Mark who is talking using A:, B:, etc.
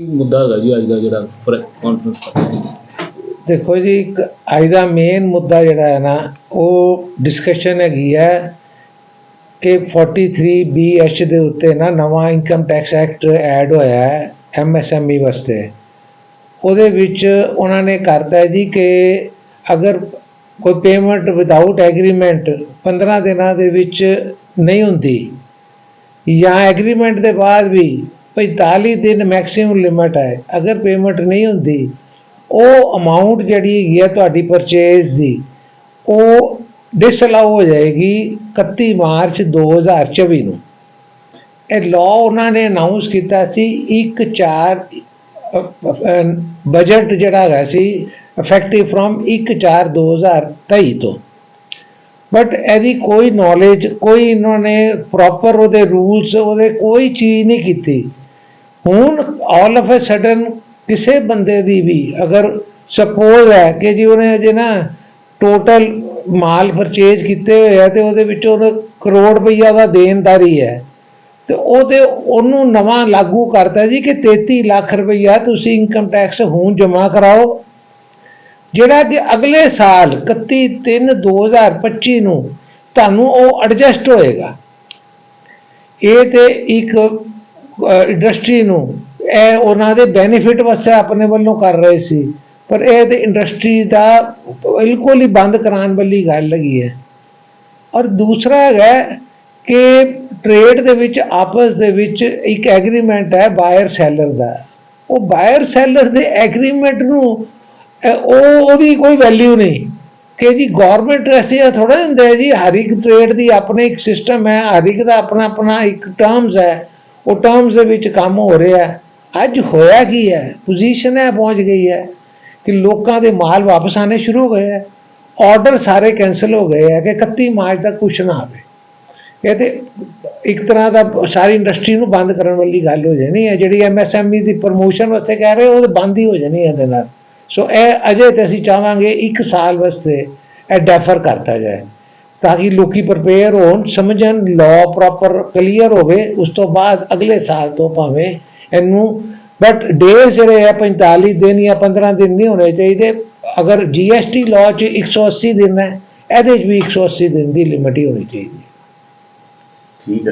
A: ਕੀ ਮੁੱਦਾ ਹੈਗਾ ਜੀ ਅੱਜ ਦਾ ਜਿਹੜਾ ਕਾਨਫਰੰਸ
B: ਦੇਖੋ ਜੀ, ਇੱਕ ਅੱਜ ਦਾ ਮੇਨ ਮੁੱਦਾ ਜਿਹੜਾ ਹੈ ਨਾ, ਉਹ ਡਿਸਕਸ਼ਨ ਹੈਗੀ ਹੈ ਕਿ 43 ਬੀਐਚ ਦੇ ਉੱਤੇ ਨਾ ਨਵਾਂ ਇਨਕਮ ਟੈਕਸ ਐਕਟ ਐਡ ਹੋਇਆ ਹੈ ਐਮਐਸਐਮਈ ਵਾਸਤੇ। ਉਹਦੇ ਵਿੱਚ ਉਹਨਾਂ ਨੇ ਕਰਤਾ ਹੈ ਜੀ ਕਿ ਅਗਰ ਕੋਈ ਪੇਮੈਂਟ ਵਿਦਆਊਟ ਐਗਰੀਮੈਂਟ 15 ਦਿਨਾਂ ਦੇ ਵਿੱਚ ਨਹੀਂ ਹੁੰਦੀ ਜਾਂ ਐਗਰੀਮੈਂਟ ਦੇ ਬਾਅਦ ਵੀ 45 ਦਿਨ ਮੈਕਸਿਮਮ ਲਿਮਟ ਹੈ। ਅਗਰ ਪੇਮੈਂਟ ਨਹੀਂ ਹੁੰਦੀ, ਉਹ ਅਮਾਉਂਟ ਜਿਹੜੀ ਹੈਗੀ ਹੈ ਤੁਹਾਡੀ ਪਰਚੇਜ਼ ਦੀ, ਉਹ ਡਿਸਅਲਾਉ ਹੋ ਜਾਏਗੀ 31 ਮਾਰਚ 2024 ਨੂੰ। ਇਹ ਲਾਅ ਉਹਨਾਂ ਨੇ ਅਨਾਉਂਸ ਕੀਤਾ ਸੀ 1 4 ਬਜਟ ਜਿਹੜਾ ਹੈਗਾ ਸੀ ਇਫੈਕਟਿਵ ਫਰੋਮ 1 4 2023 ਤੋਂ। ਬਟ ਇਹਦੀ ਕੋਈ ਨੌਲੇਜ ਕੋਈ ਇਹਨਾਂ ਨੇ ਪ੍ਰੋਪਰ ਉਹਦੇ ਰੂਲਸ ਉਹਦੇ ਕੋਈ ਚੀਜ਼ ਨਹੀਂ ਕੀਤੀ। ਹੁਣ ਆਲ ਆਫ ਅ ਸਡਨ ਕਿਸੇ ਬੰਦੇ ਦੀ ਵੀ ਅਗਰ ਸਪੋਜ਼ ਹੈ ਕਿ ਜੀ ਉਹਨੇ ਅਜੇ ਨਾ ਟੋਟਲ ਮਾਲ ਪਰਚੇਜ ਕੀਤੇ ਹੋਏ ਆ ਤੇ ਉਹਦੇ ਵਿੱਚੋਂ ਉਹਨੇ ਕਰੋੜ ਰੁਪਈਆ ਦਾ ਦੇਣਦਾਰੀ ਹੈ, ਤੇ ਉਹ ਤੇ ਉਹਨੂੰ ਨਵਾਂ ਲਾਗੂ ਕਰਤਾ ਜੀ ਕਿ 33 ਲੱਖ ਰੁਪਈਆ ਤੁਸੀਂ ਇਨਕਮ ਟੈਕਸ ਹੁਣ ਜਮ੍ਹਾਂ ਕਰਾਓ, ਜਿਹੜਾ ਕਿ ਅਗਲੇ ਸਾਲ 31 3 2025 ਨੂੰ ਤੁਹਾਨੂੰ ਉਹ ਐਡਜਸਟ ਹੋਏਗਾ। ਇਹ ਤੇ ਇੱਕ ਇੰਡਸਟਰੀ ਨੂੰ। ਇਹ ਉਹਨਾਂ ਦੇ ਬੈਨੀਫਿਟ ਵਾਸਤੇ ਆਪਣੇ ਵੱਲੋਂ ਕਰ ਰਹੇ ਸੀ। ਪਰ ਇਹ ਤੇ ਇੰਡਸਟਰੀ ਦਾ ਬਿਲਕੁਲ ਹੀ ਬੰਦ ਕਰਾਉਣ ਵਾਲੀ ਗੱਲ ਹੈਗੀ ਹੈ। ਔਰ ਦੂਸਰਾ ਹੈਗਾ ਕਿ ਟ੍ਰੇਡ ਦੇ ਵਿੱਚ, ਆਪਸ ਦੇ ਵਿੱਚ ਇੱਕ ਐਗਰੀਮੈਂਟ ਹੈ ਬਾਇਰ ਸੈਲਰ ਦਾ। ਉਹ ਬਾਇਰ ਸੈਲਰ ਦੇ ਐਗਰੀਮੈਂਟ ਨੂੰ ਉਹ ਉਹਦੀ ਕੋਈ ਵੈਲਿਊ ਨਹੀਂ। ਕਿ ਜੀ ਗਵਰਨਮੈਂਟ ਐਸੇ ਥੋੜਾ ਹੁੰਦਾ ਹੈ ਜੀ, ਹਰ ਇੱਕ ਟ੍ਰੇਡ ਦੀ ਆਪਣੇ ਇੱਕ ਸਿਸਟਮ ਹੈ, ਹਰ ਇੱਕ ਦਾ ਆਪਣਾ ਆਪਣਾ ਇੱਕ ਟਰਮਸ ਹੈ। ਉਹ ਟਰਮਸ ਦੇ ਵਿੱਚ ਕੰਮ ਹੋ ਰਿਹਾ ਅੱਜ ਹੋਇਆ ਕੀ ਹੈ? ਪੋਜੀਸ਼ਨ ਹੈ ਪਹੁੰਚ ਗਈ ਹੈ ਕਿ ਲੋਕਾਂ ਦੇ ਮਾਲ ਵਾਪਸ ਆਣੇ ਸ਼ੁਰੂ ਹੋ ਗਏ ਹੈ। ਆਰਡਰ ਸਾਰੇ ਕੈਨਸਲ ਹੋ ਗਏ ਹੈ ਕਿ 31 ਮਾਰਚ ਤੱਕ ਕੁਛ ਨਾ ਆਵੇ। ਇਹ ਤੇ ਇੱਕ ਤਰ੍ਹਾਂ ਦਾ ਸਾਰੀ ਇੰਡਸਟਰੀ ਨੂੰ ਬੰਦ ਕਰਨ ਵਾਲੀ ਗੱਲ ਹੋ ਜਾਣੀ ਹੈ। ਜਿਹੜੀ ਐਮਐਸਐਮਈ ਦੀ ਪ੍ਰਮੋਸ਼ਨ ਵਾਸਤੇ ਕਹਿ ਰਹੇ, ਉਹ ਤੇ ਬੰਦ ਹੀ ਹੋ ਜਾਣੀ ਹੈ ਇਹਦੇ ਨਾਲ। ਸੋ ਇਹ ਅਜੇ ਤੇ ਅਸੀਂ ਚਾਹਾਂਗੇ ਇੱਕ ਸਾਲ ਵਾਸਤੇ ਇਹ ਡੈਫਰ ਕਰਤਾ ਜਾਏ। ਤਾਂ ਕਿ ਲੋਕੀ ਪ੍ਰਪੇਅਰ ਹੋਣ, ਸਮਝਣ ਲਾਅ ਪ੍ਰੋਪਰ ਕਲੀਅਰ ਹੋਵੇ, ਉਸ ਤੋਂ ਬਾਅਦ ਅਗਲੇ ਸਾਲ ਤੋਂ ਭਾਵੇਂ ਇਹਨੂੰ ਬਟ ਡੇਜ਼ ਜਿਹੜੇ ਆ 45 ਦਿਨ ਜਾਂ 15 ਦਿਨ ਨਹੀਂ ਹੋਣੇ ਚਾਹੀਦੇ। ਅਗਰ ਜੀਐਸਟੀ ਲਾਅ 'ਚ 180 ਦਿਨ ਹੈ, ਇਹਦੇ 'ਚ ਵੀ 180 ਦਿਨ ਦੀ ਲਿਮਿਟ ਹੀ ਹੋਣੀ ਚਾਹੀਦੀ
A: ਠੀਕ ਹੈ।